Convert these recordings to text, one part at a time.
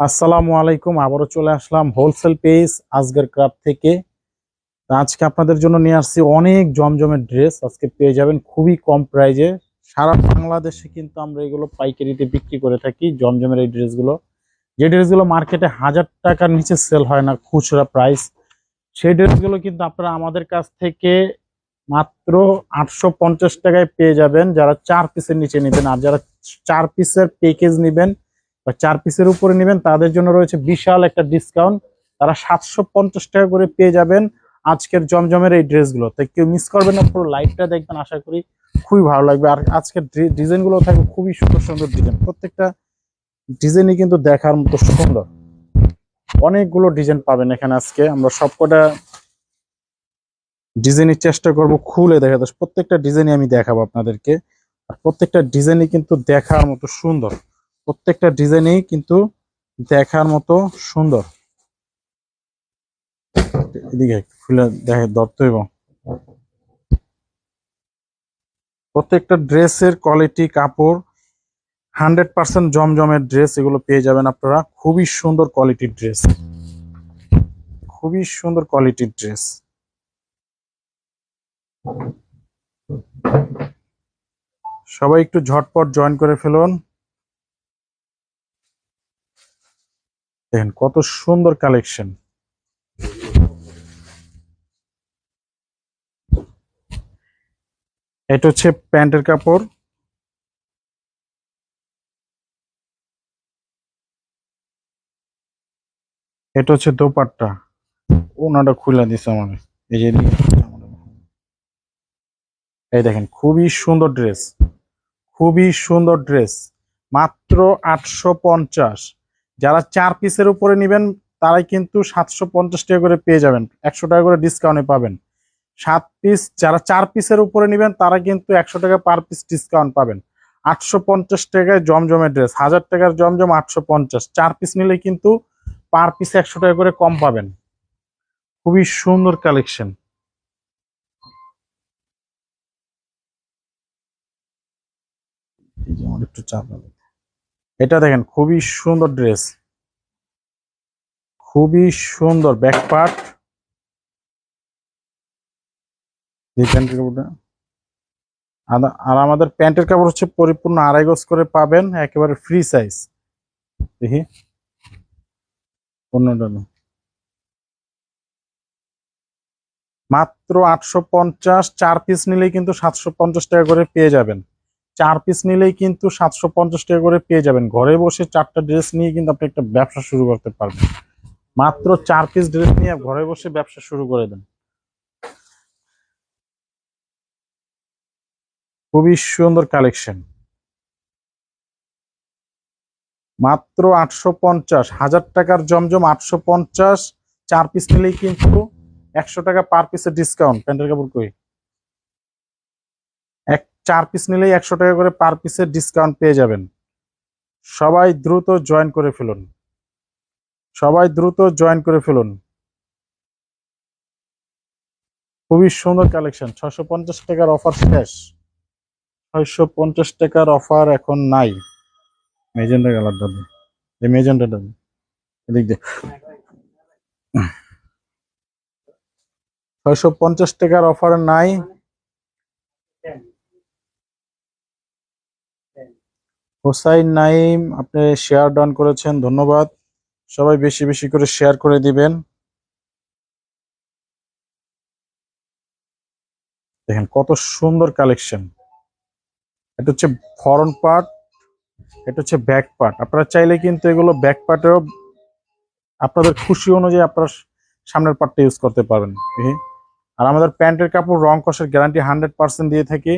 আসসালামু আলাইকুম, আবারও চলে আসলাম হোলসেল পেজ আজকের ক্রাফট থেকে। আজকে আপনাদের জন্য নিয়ে আসছি অনেক জমজমের ড্রেস আজকে পেয়ে যাবেন খুবই কম প্রাইজে সারা বাংলাদেশে কিন্তু আমরা এগুলো পাইকারিতে বিক্রি করে থাকি জমজমের এই ড্রেসগুলো যে ড্রেসগুলো মার্কেটে হাজার টাকার নিচে সেল হয় না, খুচরা প্রাইস সেই ড্রেসগুলো কিন্তু আপনারা আমাদের কাছ থেকে মাত্র আটশো পঞ্চাশ টাকায় পেয়ে যাবেন। যারা চার পিসের নিচে নেবেন, আর যারা চার পিসের প্যাকেজ নেবেন বা চার পিসের উপরে নেবেন, তাদের জন্য রয়েছে বিশাল একটা ডিসকাউন্ট তারা সাতশো পঞ্চাশ টাকা করে পেয়ে যাবেন আজকের জমজমের এই ড্রেসগুলো। তাই কেউ মিস করবেন না, পুরো লাইভটা দেখবেন, আশা করি খুবই ভালো লাগবে। আর আজকের ডিজাইনগুলো থাকবে খুবই সুন্দর সুন্দর ডিজাইন প্রত্যেকটা ডিজাইনই কিন্তু দেখার মতো সুন্দর। অনেকগুলো ডিজাইন পাবেন এখানে আজকে। আমরা সবকটা ডিজাইনের চেষ্টা করব খুলে দেখাতে। প্রত্যেকটা ডিজাইনই আমি দেখাবো আপনাদেরকে। আর প্রত্যেকটা ডিজাইনই কিন্তু দেখার মতো সুন্দর। প্রত্যেকটা ডিজাইনেই কিন্তু দেখার মতো সুন্দর। এদিকে খুলে দেখে ধরতে এবং প্রত্যেকটা ড্রেসের কোয়ালিটি কাপড় হান্ড্রেড পার্সেন্ট জমজমের ড্রেস এগুলো পেয়ে যাবেন আপনারা। খুবই সুন্দর কোয়ালিটির ড্রেস খুবই সুন্দর কোয়ালিটির ড্রেস সবাই একটু ঝটপট জয়েন করে ফেলুন। দেখেন, কত সুন্দর কালেকশন এটা হচ্ছে প্যান্টের কাপড়। এটা হচ্ছে দোপাট্টা। ওনাটা খুলে দিছে আমার এই যে এই দেখেন, খুবই সুন্দর ড্রেস খুবই সুন্দর ড্রেস মাত্র আটশো পঞ্চাশ। যারা চার পিসের উপরে নেবেন, তারাই কিন্তু সাতশো পঞ্চাশ টাকা করে পেয়ে যাবেন। একশো টাকা করে ডিসকাউন্টে পাবেন। সাত পিস যারা চার পিসের উপরে নেবেন, তারা কিন্তু একশো টাকা পার পিস ডিসকাউন্ট পাবেন। আটশো পঞ্চাশ টাকায় জমজমের ড্রেস হাজার টাকার জমজম আটশো পঞ্চাশ। চার পিস নিলে কিন্তু পার পিস একশো টাকা করে কম পাবেন। খুবই সুন্দর কালেকশন একটু চাপ। এটা দেখেন, খুবই সুন্দর ড্রেস খুবই সুন্দর ব্যাক পার্ট আর আমাদের প্যান্টের কাপড় হচ্ছে পরিপূর্ণ আড়াই গজ করে পাবেন, একেবারে ফ্রি সাইজ দেখি। পনেরোটা মাত্র আটশো পঞ্চাশ, চার পিস নিলেই কিন্তু সাতশো পঞ্চাশ টাকা করে পেয়ে যাবেন। চার পিস নিলেই কিন্তু সাতশো পঞ্চাশ টাকা করে পেয়ে যাবেন। ঘরে বসে চারটা ড্রেস নিয়ে কিন্তু আপনি একটা ব্যবসা শুরু করতে পারবেন। মাত্র চার পিস ড্রেস নিয়ে ঘরে বসে ব্যবসা শুরু করে দেন। খুবই সুন্দর কালেকশন মাত্র আটশো পঞ্চাশ, হাজার টাকার জমজম আটশো পঞ্চাশ, চার পিস নিলেই কিন্তু একশো টাকা পার পিসের ডিসকাউন্ট প্যান্টের কাপড় কই? চার পিস নিলেই একশো টাকা করে পার পিসের ডিসকাউন্ট পেয়ে যাবেন। সবাই দ্রুত জয়েন করে ফেলুন। সবাই দ্রুত জয়েন করে ফেলুন। খুবই সুন্দর কালেকশন ছশো পঞ্চাশ টাকার অফার শেষ। ছয়শো পঞ্চাশ টাকার অফার এখন নাই। মেজেন্ডা কালারটা এই মেজেন্ডাটা এদিক দিয়ে। ছয়শো পঞ্চাশ টাকার অফার নাই। হোসাইন নাইম, আপনি শেয়ার ডান করেছেন, ধন্যবাদ। সবাই বেশি বেশি করে শেয়ার করে দিবেন। দেখেন কত সুন্দর কালেকশন এটা হচ্ছে ফরন পার্ট এটা হচ্ছে ব্যাক পার্ট আপনারা চাইলে কিন্তু এগুলো ব্যাক পার্টেও আপনাদের খুশি অনুযায়ী আপনারা সামনের পার্টটা ইউজ করতে পারবেন। আর আমাদের প্যান্টের কাপড় রং কষের গ্যারান্টি হান্ড্রেড পার্সেন্ট দিয়ে থাকি।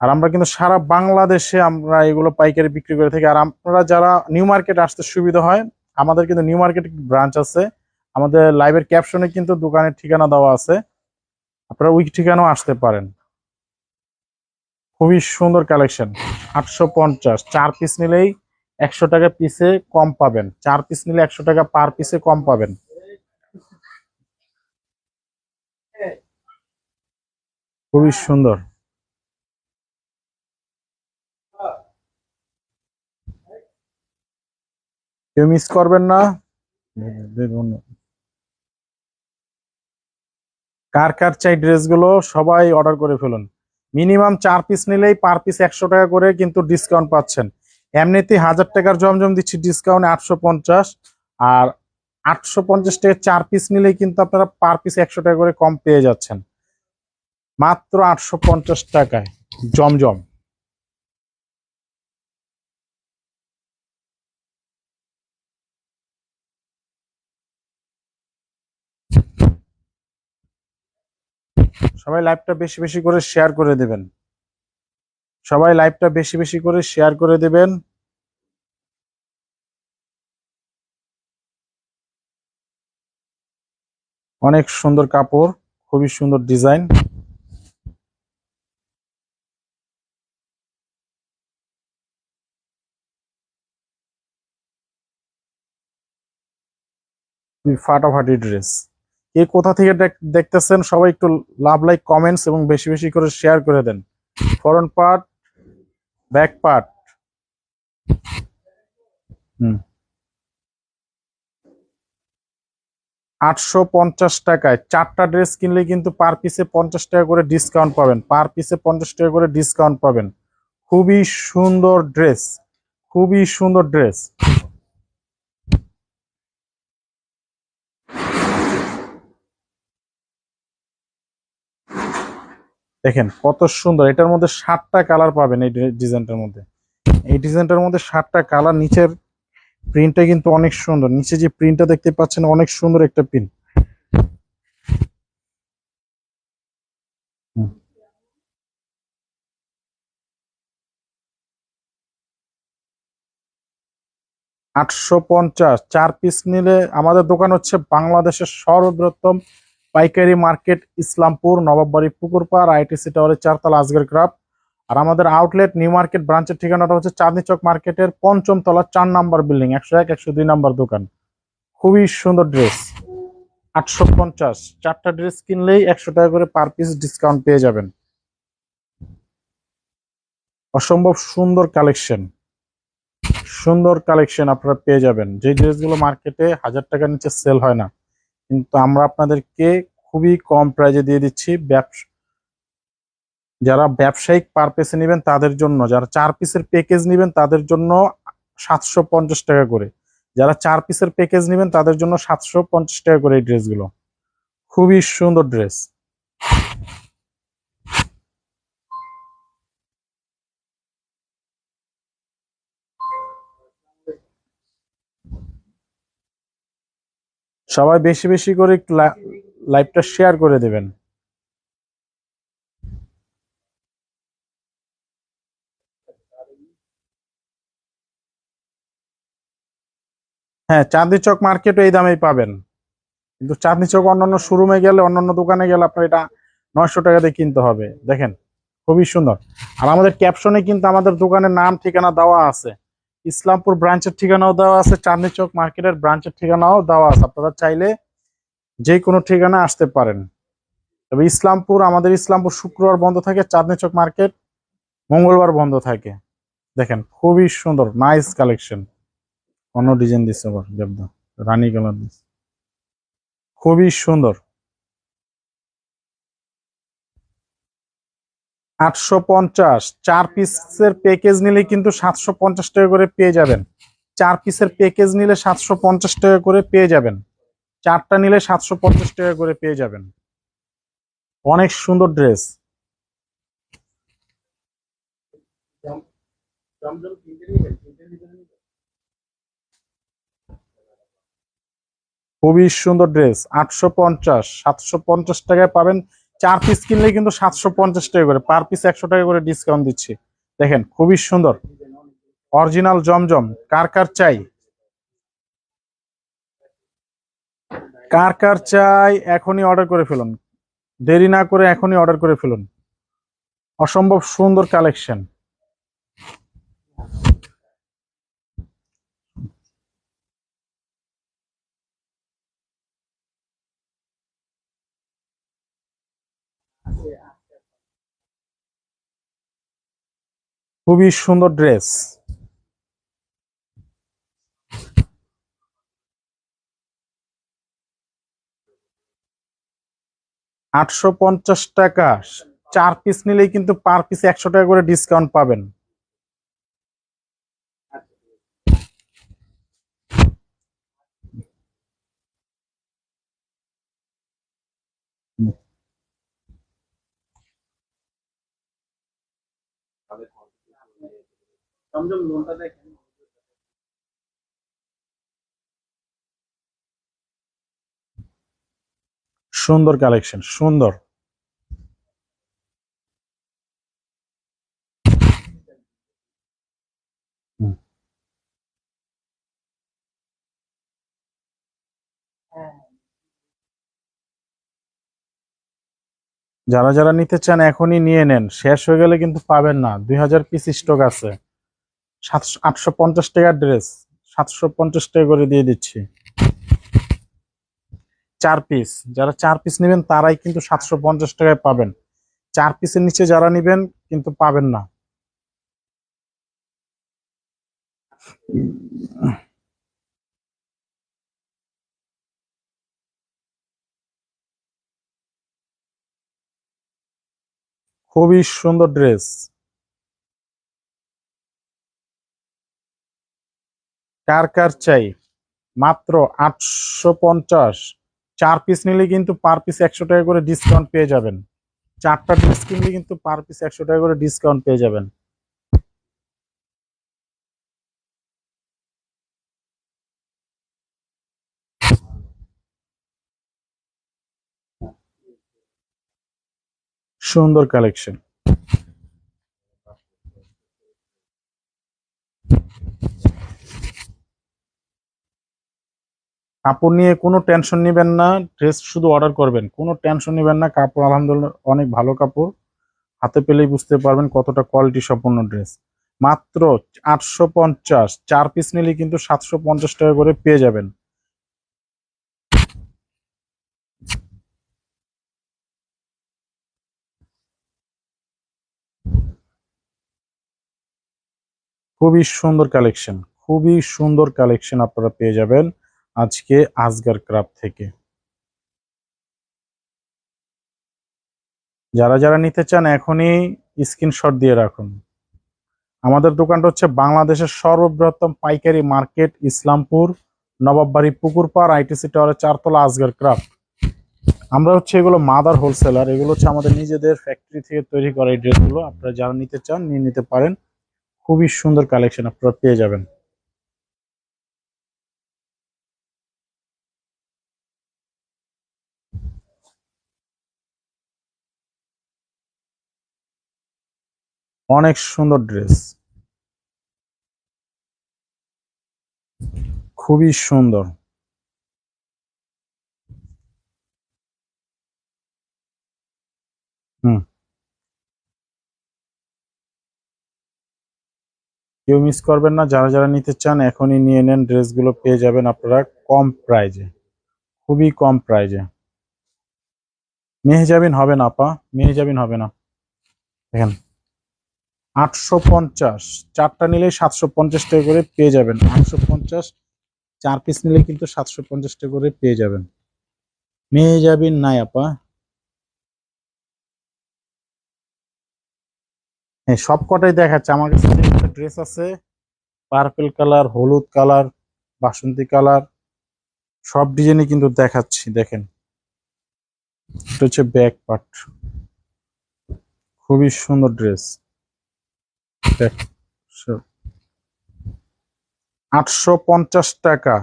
আর আমরা কিন্তু সারা বাংলাদেশে আমরা এগুলো পাইকারি বিক্রি করে থাকি। আর আমরা যারা নিউ মার্কেট আসতে সুবিধা হয়, আমাদের কিন্তু নিউ মার্কেট ব্রাঞ্চ আছে। আমাদের লাইভের ক্যাপশনে কিন্তু দোকানের ঠিকানা দেওয়া আছে। আপনারা ওই ঠিকানাও আসতে পারেন। খুবই সুন্দর কালেকশন আটশো পঞ্চাশ। চার পিস নিলেই একশো টাকা পিসে কম পাবেন। চার পিস নিলে একশো টাকা পার পিসে কম পাবেন। খুবই সুন্দর। কেউ মিস করবেন না। দেখুন কার কার চাই ড্রেসগুলো সবাই অর্ডার করে ফেলুন। মিনিমাম চার পিস নিলেই পার পিস একশো টাকা করে কিন্তু ডিসকাউন্ট পাচ্ছেন। এমনিতেই হাজার টাকার জমজম দিচ্ছি ডিসকাউন্ট আটশো পঞ্চাশ। আর আটশো পঞ্চাশ টাকা চার পিস নিলেই কিন্তু আপনারা পার পিস একশো টাকা করে কম পেয়ে যাচ্ছেন। মাত্র আটশো পঞ্চাশ টাকায় জমজম। সবাই লাইভটা বেশি বেশি করে শেয়ার করে দেবেন। সবাই লাইভটা বেশি বেশি করে শেয়ার করে দেবেন। অনেক সুন্দর কাপড়, খুবই সুন্দর ডিজাইন ফাটাফাটি ড্রেস কে কোথা থেকে দেখ- দেখতেছেন? সবাই একটু লাভ লাইক কমেন্টস এবং বেশি বেশি করে শেয়ার করে দেন। Front part, back part. হুম। আটশো পঞ্চাশ টাকায় চারটা ড্রেস কিনলে কিন্তু পার পিসে পঞ্চাশ টাকা করে ডিসকাউন্ট পাবেন। পার পিসে পঞ্চাশ টাকা করে ডিসকাউন্ট পাবেন। খুবই সুন্দর ড্রেস। খুবই সুন্দর ড্রেস। দেখেন কত সুন্দর। এটার মধ্যে সাতটা কালার পাবেন এই ডিজাইনটার মধ্যে। এই ডিজাইনটার মধ্যে সাতটা কালার, নিচের প্রিন্টটা কিন্তু অনেক সুন্দর। নিচে যে প্রিন্টটা দেখতে পাচ্ছেন, অনেক সুন্দর একটা প্রিন্ট। আটশো পঞ্চাশ। চার পিস নিলে আমাদের দোকান হচ্ছে বাংলাদেশের সর্ববৃহত্তম পাইকারি মার্কেট, ইসলামপুর, নবাববাড়ি, পুকুরপাড় আইটিসি টাওয়ারের চারতলা আজগের ক্রাফট আর আমাদের আউটলেট নিউ মার্কেট ব্রাঞ্চের ঠিকানাটা হচ্ছে চাঁদনি চক মার্কেটের পঞ্চম তলা চার নাম্বার বিল্ডিং, একশো এক, একশো দুই নাম্বার দোকান। খুবই সুন্দর ড্রেস, আটশো পঞ্চাশ। চারটা ড্রেস কিনলেই একশো টাকা করে পার পিস ডিসকাউন্ট পেয়ে যাবেন। অসম্ভব সুন্দর কালেকশন সুন্দর কালেকশন আপনারা পেয়ে যাবেন। যে ড্রেসগুলো মার্কেটে হাজার টাকার নিচে সেল হয় না। কিন্তু আমরা আপনাদেরকে খুবই কম প্রাইজে দিয়ে দিচ্ছি। ব্যবসা, যারা ব্যবসায়িক পারপেসে নেবেন তাদের জন্য, যারা চার পিসের প্যাকেজ নেবেন তাদের জন্য সাতশো পঞ্চাশ টাকা করে। যারা চার পিসের প্যাকেজ নেবেন তাদের জন্য সাতশো পঞ্চাশ টাকা করে এই ড্রেসগুলো খুবই সুন্দর ড্রেস সবাই বেশি বেশি করে লাইভটা শেয়ার করে দেবেন। হ্যাঁ চাঁদনি চক মার্কেটও এই দামেই পাবেন। কিন্তু চাঁদনি চক অন্যান্য শোরুমে গেলে, অন্যান্য দোকানে গেলে আপনার এটা নয়শো টাকা দিয়ে কিনতে হবে। দেখেন, খুবই সুন্দর। আর আমাদের ক্যাপশনে কিন্তু আমাদের দোকানের নাম, ঠিকানা দেওয়া আছে। ইসলামপুর ব্রাঞ্চের ঠিকানাও দেওয়া আছে, চাঁদনি চক মার্কেটের ব্রাঞ্চের ঠিকানাও দেওয়া আছে। আপনারা চাইলে যে কোনো ঠিকানা আসতে পারেন। তবে ইসলামপুর, আমাদের ইসলামপুর শুক্রবার বন্ধ থাকে, চাঁদনি চক মার্কেট মঙ্গলবার বন্ধ থাকে। দেখেন, খুবই সুন্দর নাইস কালেকশন অন্য ডিজাইন দিচ্ছে রানী কালার দিচ্ছে খুবই সুন্দর। আটশো পঞ্চাশ। চার পিসের প্যাকেজ নিলে কিন্তু সাতশো পঞ্চাশ টাকা করে পেয়ে যাবেন। চার পিসের প্যাকেজ নিলে সাতশো পঞ্চাশ টাকা করে পেয়ে যাবেন। চারটা নিলে সাতশো পঞ্চাশ টাকা করে পেয়ে যাবেন। অনেক সুন্দর ড্রেস খুবই সুন্দর ড্রেস আটশো পঞ্চাশ, সাতশো পঞ্চাশ টাকায় পাবেন চার পিস কিনলে কিন্তু সাতশো পঞ্চাশ টাকা করে পার পিস একশো টাকা করে ডিসকাউন্ট দিচ্ছি। দেখেন, খুবই সুন্দর। অরিজিনাল জমজম, কার কার চাই? কার কার চাই, এখনই অর্ডার করে ফেলুন। দেরি না করে এখনই অর্ডার করে ফেলুন। অসম্ভব সুন্দর কালেকশন খুবই সুন্দর ড্রেস। আটশো পঞ্চাশ টাকা। চার পিস নিলেই কিন্তু পার পিস একশো টাকা করে ডিসকাউন্ট পাবেন। সুন্দর কালেকশন সুন্দর। যারা যারা নিতে চান এখনই নিয়ে নেন, শেষ হয়ে গেলে কিন্তু পাবেন না। দুই হাজার পিস স্টক আছে। সাতশো আটশো পঞ্চাশ টাকার ড্রেস সাতশো পঞ্চাশ টাকা করে দিয়ে দিচ্ছি। চার পিস যারা চার পিস নেবেন তারাই কিন্তু সাতশো পঞ্চাশ টাকায় পাবেন। চার পিসের নিচে যারা নেবেন কিন্তু পাবেন না। খুবই সুন্দর ড্রেস কার কার চাই? মাত্র আটশো পঞ্চাশ। চার পিস নিলে কিন্তু পার পিস একশো টাকা করে ডিসকাউন্ট পেয়ে যাবেন। চারটা ড্রেস কিনলে কিন্তু পার পিস একশো টাকা করে ডিসকাউন্ট পেয়ে যাবেন। সুন্দর কালেকশন কাপড় নিয়ে কোনো টেনশন নেবেন না ড্রেস শুধু অর্ডার করবেন। কোনো টেনশন নেবেন না, কাপড় আলহামদুলিল্লাহ অনেক ভালো কাপড়। হাতে পেলেই বুঝতে পারবেন কতটা কোয়ালিটি সম্পন্ন ড্রেস মাত্র আটশো পঞ্চাশ, চার পিস নিলে কিন্তু সাতশো পঞ্চাশ টাকা করে পেয়ে যাবেন। খুবই সুন্দর কালেকশন খুবই সুন্দর কালেকশন আপনারা পেয়ে যাবেন। আজকে আজগার ক্রাফট থেকে। যারা যারা নিতে চান, এখনই স্ক্রিনশট দিয়ে রাখুন। আমাদের দোকানটা হচ্ছে বাংলাদেশের সর্ববৃহত্তম পাইকারি মার্কেট, ইসলামপুর, নবাববাড়ি পুকুরপাড়, আইটিসি টাওয়ারের চারতলা আজগার ক্রাফট। আমরা হচ্ছে এগুলো মাদার হোলসেলার, এগুলো হচ্ছে আমাদের নিজেদের ফ্যাক্টরি থেকে তৈরি করা এই ড্রেসগুলো। আপনারা যারা নিতে চান, নিয়ে নিতে পারেন। খুবই সুন্দর কালেকশন আপনারা পেয়ে যাবেন। অনেক সুন্দর ড্রেস। খুবই সুন্দর। হুম। কেউ মিস করবেন না, যারা যারা নিতে চান এখনই নিয়ে নেন, ড্রেসগুলো পেয়ে যাবেন আপনারা কম প্রাইজে খুবই কম প্রাইজে মেহেজাবিন হবে না, আপা। মেহেজাবিন হবে না। দেখেন। আটশো পঞ্চাশ। চারটা নিলে সাতশো পঞ্চাশ টাকা করে পেয়ে যাবেন। আটশো পঞ্চাশ, চার পিস নিলে কিন্তু সাতশো পঞ্চাশ টাকা করে পেয়ে যাবেন। মেহজাবিন নাই আপা। হ্যাঁ সব কটাই দেখাচ্ছে। আমার কাছে একটা ড্রেস আছে পার্পেল কালার হলুদ কালার বাসন্তী কালার সব ডিজাইনই কিন্তু দেখাচ্ছি, দেখেন। এটা হচ্ছে ব্যাক পার্ট খুবই সুন্দর ড্রেস আটশো পঞ্চাশ টাকা।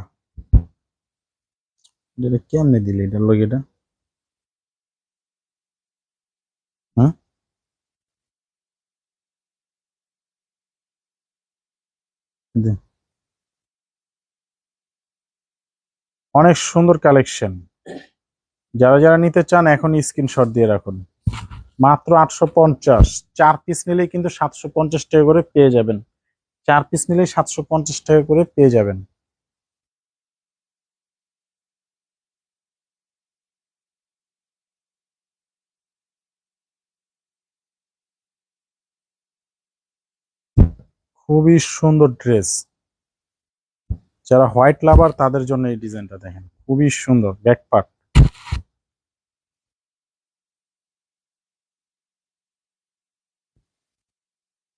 এটা কেমনে দিলি এটা লোক এটা? দে। অনেক সুন্দর কালেকশন যারা যারা নিতে চান, এখন স্ক্রিনশট দিয়ে রাখুন। মাত্র আটশো পঞ্চাশ। চার পিস নিলেই কিন্তু সাতশো পঞ্চাশ টাকা করে পেয়ে যাবেন। চার পিস নিলেই সাতশো পঞ্চাশ টাকা করে পেয়ে যাবেন। খুবই সুন্দর ড্রেস। যারা হোয়াইট লাভার, তাদের জন্য এই ডিজাইনটা দেখেন। খুবই সুন্দর, ব্যাক পার্ট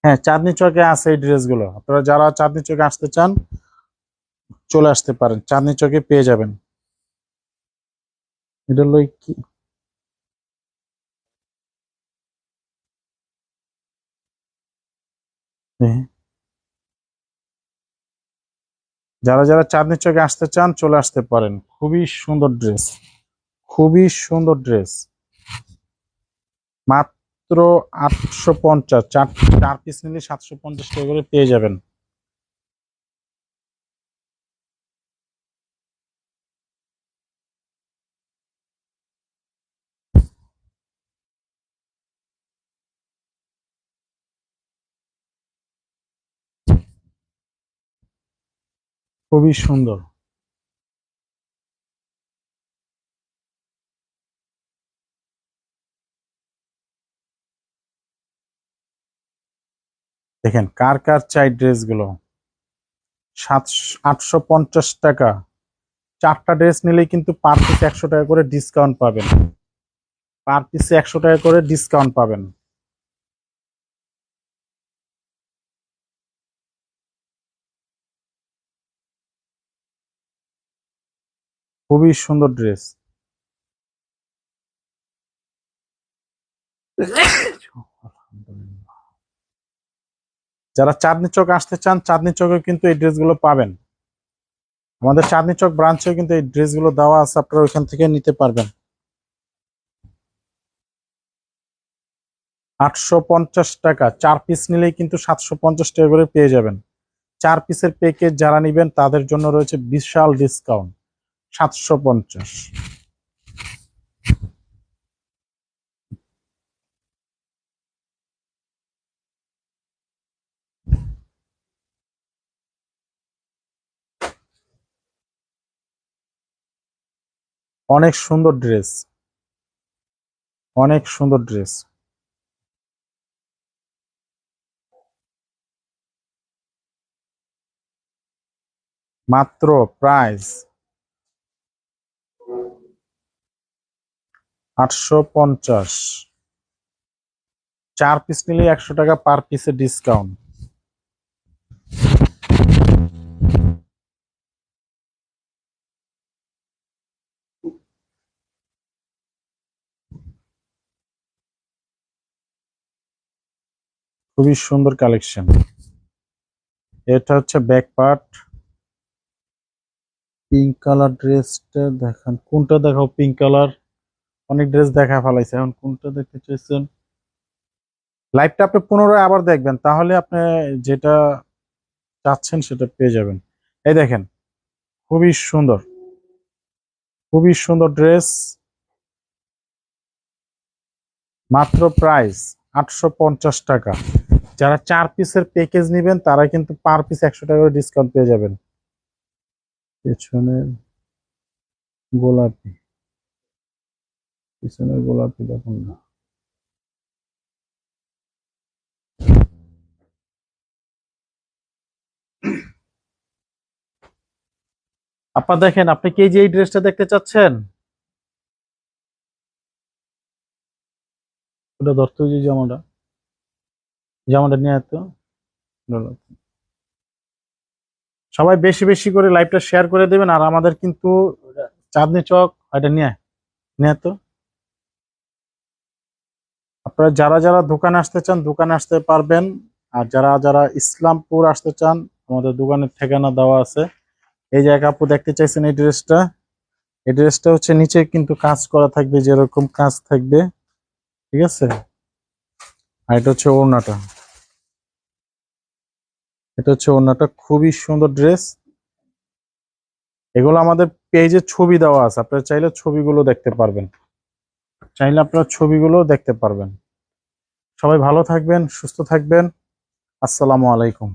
হ্যাঁ চাঁদনি চকে আছে এই ড্রেসগুলো। আপনারা যারা চাঁদনি চকে আসতে চান, চলে আসতে পারেন। চাঁদনি চকে পেয়ে যাবেন। এটা হলো কি? হ্যাঁ। যারা যারা চাঁদনি চকে আসতে চান, চলে আসতে পারেন। খুবই সুন্দর ড্রেস। খুবই সুন্দর ড্রেস। মাত্র আটশো পঞ্চাশ চার চার পিস নিলে সাতশো পঞ্চাশ টাকা করে পেয়ে যাবেন। খুবই সুন্দর। দেখেন কার কার চাই ড্রেসগুলো? সাত আটশো পঞ্চাশ টাকা। চারটা ড্রেস নিলেই কিন্তু পার পিস একশো টাকা করে ডিসকাউন্ট পাবেন। পার পিসে একশো টাকা করে ডিসকাউন্ট পাবেন। খুবই সুন্দর ড্রেস। যারা চাঁদনি চক আসতে চান, চাঁদনি চকে কিন্তু এই ড্রেসগুলো পাবেন। আমাদের চাঁদনি চক ব্রাঞ্চেও কিন্তু এই ড্রেসগুলো দেওয়া আছে, আপনারা ওইখান থেকে নিতে পারবেন। আটশো পঞ্চাশ টাকা, চার পিস নিলেই কিন্তু সাতশো পঞ্চাশ টাকা করে পেয়ে যাবেন। চার পিসের প্যাকেজ যারা নিবেন, তাদের জন্য রয়েছে বিশাল ডিসকাউন্ট সাতশো পঞ্চাশ। অনেক সুন্দর ড্রেস। অনেক সুন্দর ড্রেস। মাত্র প্রাইস আটশো পঞ্চাশ। চার পিস নিলে একশো টাকা পার পিসে ডিসকাউন্ট। খুবই সুন্দর কালেকশন এটা হচ্ছে ব্যাক পার্ট পিঙ্ক কালার ড্রেসটা দেখান। কোনটা দেখাও পিঙ্ক কালার অনেক ড্রেস দেখা ফেলাইছে। এখন কোনটা দেখতে চাইছেন? লাইভটা আপনি পুনরায় আবার দেখবেন। তাহলে আপনি যেটা চাচ্ছেন সেটা পেয়ে যাবেন। এই দেখেন, খুবই সুন্দর। খুবই সুন্দর ড্রেস মাত্র প্রাইস আটশো পঞ্চাশ টাকা। যারা চার পিসের প্যাকেজ নেবেন, তারা কিন্তু পার পিস একশো টাকা করে ডিসকাউন্ট পেয়ে যাবেন। পেছনের গোলাপি। পিছনের গোলাপি দেখুন না। আপা দেখেন, আপনি কি যে এই ড্রেসটা দেখতে চাচ্ছেন? ওটা ধরতে যে জামাটা। জামাটা নিয়ে এত সবাই বেশি বেশি করে লাইভটা শেয়ার করে দেবেন আর আমাদের কিন্তু চাঁদনি চক, এটা নিয়ে। নিয়ে তো। আপনারা যারা যারা দোকানে আসতে চান, দোকানে আসতে পারবেন। আর যারা যারা ইসলামপুর আসতে চান, আমাদের দোকানের ঠিকানা দেওয়া আছে। এই এক আপু দেখতে চাইছেন এই ড্রেসটা। এই ড্রেসটা হচ্ছে নিচে কিন্তু কাজ করা থাকবে, যেরকম কাজ থাকবে। ঠিক আছে? আর এটা হচ্ছে ওড়নাটা। এটা হচ্ছে অন্য একটা খুবই সুন্দর ড্রেস। এগুলো আমাদের পেজে ছবি দেওয়া আছে, আপনারা চাইলে ছবিগুলো দেখতে পারবেন। চাইলে আপনারা ছবিগুলো দেখতে পারবেন। সবাই ভালো থাকবেন, সুস্থ থাকবেন। আসসালামু আলাইকুম।